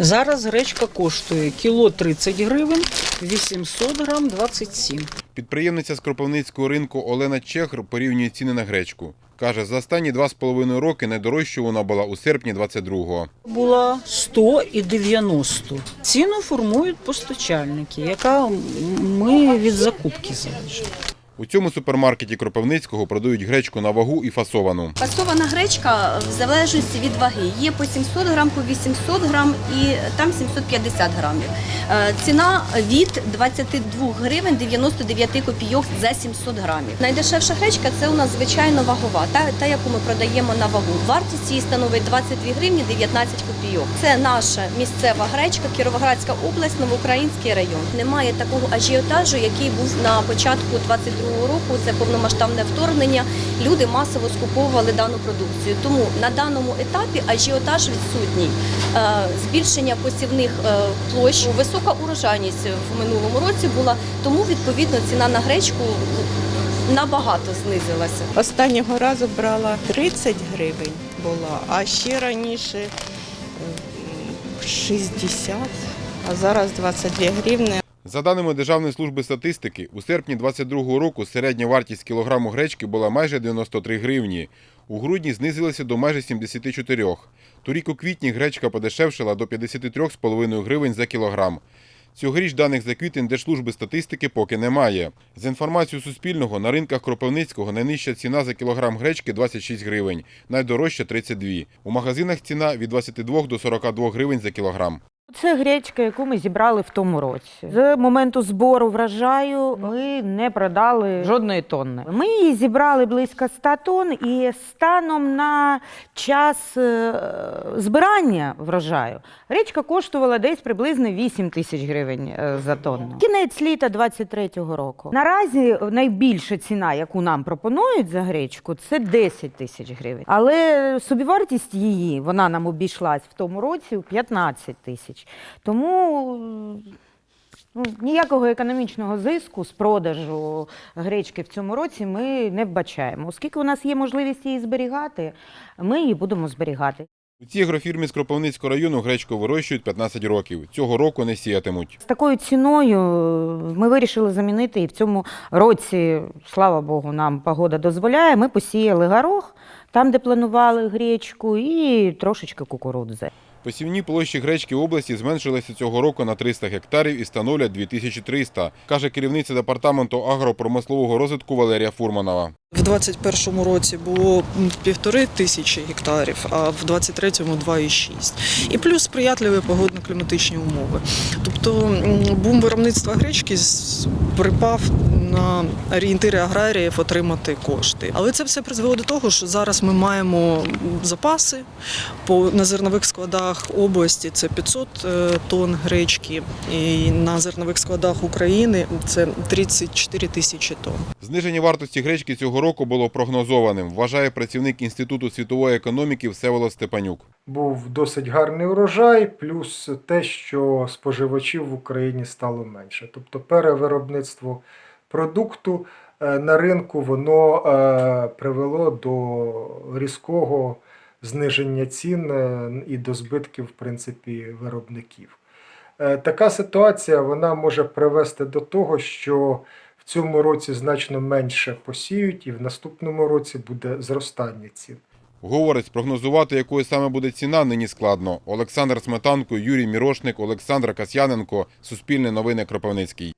Зараз гречка коштує кіло 30 гривень, 800 грам 27. Підприємниця з Кропивницького ринку Олена Чехр порівнює ціни на гречку. Каже, за останні два з половиною роки найдорожчою вона була у серпні 22-го. Була 100 і 90. Ціну формують постачальники, яка ми від закупки залежить. У цьому супермаркеті Кропивницького продають гречку на вагу і фасовану. Фасована гречка в залежності від ваги. Є по 700 грам, по 800 грам і там 750 грамів. Е, Ціна від 22 гривень 99 копійок за 700 грамів. Найдешевша гречка це у нас звичайно вагова, та, та яку ми продаємо на вагу. Вартість її становить 22 гривні 19 копійок. Це наша місцева гречка, Кіровоградська область, Новоукраїнський район. Немає такого ажіотажу, який був на початку 22 року. Це повномасштабне вторгнення. Люди масово скуповували дану продукцію. Тому на даному етапі ажіотаж відсутній. Е, Збільшення посівних е, площ, висока урожайність в минулому році була, тому відповідно ціна на гречку набагато знизилася. Останнього разу брала 30 гривень була, а ще раніше 60, а зараз 22 гривні. За даними Державної служби статистики, у серпні 22-го року середня вартість кілограму гречки була майже 93 гривні. У грудні знизилася до майже 74. Торік у квітні гречка подешевшила до 53,5 гривень за кілограм. Цьогоріч даних за квітень Держслужби статистики поки немає. За інформацією Суспільного, на ринках Кропивницького найнижча ціна за кілограм гречки 26 гривень, найдорожча 32. У магазинах ціна від 22 до 42 гривень за кілограм. Це гречка, яку ми зібрали в тому році. З моменту збору врожаю ми не продали жодної тонни. Ми її зібрали близько 100 тонн, і станом на час е, збирання врожаю гречка коштувала десь приблизно 8 тисяч гривень е, за тонну. Кінець літа 23-го року. Наразі найбільша ціна, яку нам пропонують за гречку, це 10 тисяч гривень. Але собівартість її вона нам обійшлась в тому році у 15 тисяч. Тому ну, ніякого економічного зиску з продажу гречки в цьому році ми не вбачаємо. Оскільки у нас є можливість її зберігати, ми її будемо зберігати. У цій агрофірмі з Кропивницького району гречку вирощують 15 років. Цього року не сіятимуть. З такою ціною ми вирішили замінити і в цьому році, слава Богу, нам погода дозволяє. Ми посіяли горох там, де планували гречку, і трошечки кукурудзи. Посівні площі гречки області зменшилися цього року на 300 гектарів і становлять 2300, каже керівниця департаменту агропромислового розвитку Валерія Фурманова. В 21-му році було півтори тисячі гектарів, а в 23-му 2,6. І плюс сприятливі погодно-кліматичні умови. Тобто бум виробництва гречки припав на орієнтири аграріїв отримати кошти. Але це все призвело до того, що зараз ми маємо запаси по на зернових складах області це 500 е, тонн гречки, і на зернових складах України це 34 тисячі тонн. Зниження вартості гречки цього року було прогнозованим, вважає працівник Інституту світової економіки Всеволод Степанюк. був досить гарний урожай, плюс те, що споживачів в Україні стало менше. Тобто перевиробництво продукту е, на ринку воно е, привело до різкого зниження цін е, і до збитків в принципі, виробників. Така ситуація вона може привести до того, що в цьому році значно менше посіють, і в наступному році буде зростання цін. Говорить, спрогнозувати, якою саме буде ціна, нині складно. Олександр Сметанко, Юрій Мірошник, Олександр Касьяненко, Суспільне новини Кропивницький.